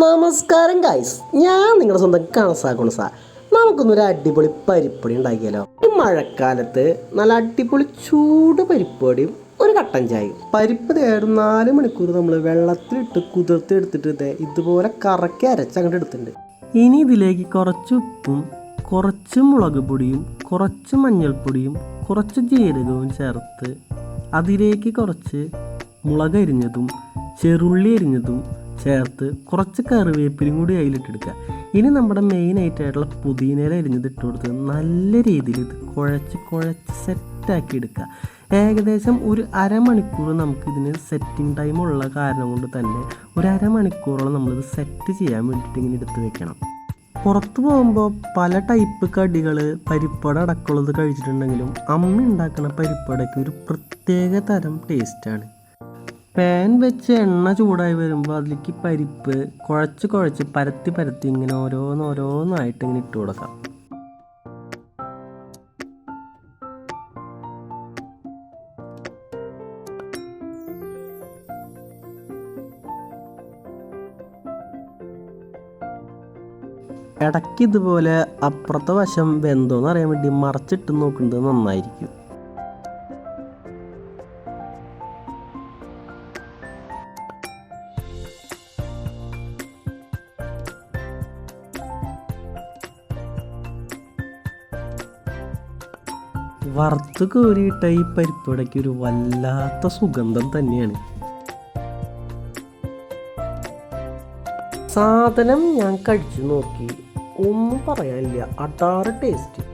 നമസ്കാരം ഗായ്സ് ഞാൻ നിങ്ങളുടെ സ്വന്തം കണസാക്കുണസ നമുക്കൊന്നൊരു അടിപൊളി പരിപ്പടി ഉണ്ടാക്കിയാലോ? ഈ മഴക്കാലത്ത് നല്ല അടിപൊളി ചൂട് പരിപ്പടിയും ഒരു കട്ടൻ ചായയും. പരിപ്പ് തേടും നാല് മണിക്കൂർ നമ്മൾ വെള്ളത്തിലിട്ട് കുതിർത്ത് എടുത്തിട്ട് ഇതുപോലെ കറക്കി അരച്ച് അങ്ങോട്ട് എടുത്തിട്ടുണ്ട്. ഇനി ഇതിലേക്ക് കുറച്ച് ഉപ്പും കുറച്ച് മുളക് പൊടിയും കുറച്ച് മഞ്ഞൾപ്പൊടിയും കുറച്ച് ജീരകവും ചേർത്ത് അതിലേക്ക് കുറച്ച് മുളക് അരിഞ്ഞതും ചെറുള്ളി അരിഞ്ഞതും ചേർത്ത് കുറച്ച് കറിവേപ്പിലും കൂടി അതിലിട്ടെടുക്കുക. ഇനി നമ്മുടെ മെയിൻ ആയിട്ടുള്ള പുതിനയില അരിഞ്ഞത് ഇട്ട് കൊടുത്ത് നല്ല രീതിയിൽ ഇത് കുഴച്ച് കുഴച്ച് സെറ്റാക്കി എടുക്കുക. ഏകദേശം ഒരു അരമണിക്കൂർ നമുക്കിതിന് സെറ്റിംഗ് ടൈം ഉള്ള കാരണം കൊണ്ട് തന്നെ ഒരു അരമണിക്കൂറോളം നമ്മളിത് സെറ്റ് ചെയ്യാൻ വേണ്ടിയിട്ട് ഇങ്ങനെ എടുത്ത് വെക്കണം. പുറത്ത് പോകുമ്പോൾ പല ടൈപ്പ് കടികൾ പരിപ്പട അടക്കമുള്ളത് കഴിച്ചിട്ടുണ്ടെങ്കിലും അമ്മ ഉണ്ടാക്കുന്ന പരിപ്പടയ്ക്ക് ഒരു പ്രത്യേക തരം ടേസ്റ്റാണ് പാൻ വെച്ച് എണ്ണ ചൂടായി വരുമ്പോൾ അതിലേക്ക് പരിപ്പ് കുഴച്ച് കുഴച്ച് പരത്തി പരത്തി ഇങ്ങനെ ഓരോന്ന് ഓരോന്നായിട്ട് ഇങ്ങനെ ഇട്ട് കൊടുക്കാം. ഇടയ്ക്ക് ഇതുപോലെ അപ്പുറത്തെ വശം വെന്തോന്ന് അറിയാൻ വേണ്ടി മറച്ചിട്ട് നോക്കുന്നത് നന്നായിരിക്കും. വറുത്ത് കോരിയിട്ട ഈ പരിപ്പടയ്ക്ക് ഒരു വല്ലാത്ത സുഗന്ധം തന്നെയാണ്. സാധനം ഞാൻ കഴിച്ചു നോക്കി. ഒന്നും പറയാനില്ല. അടാറ് ടേസ്റ്റ്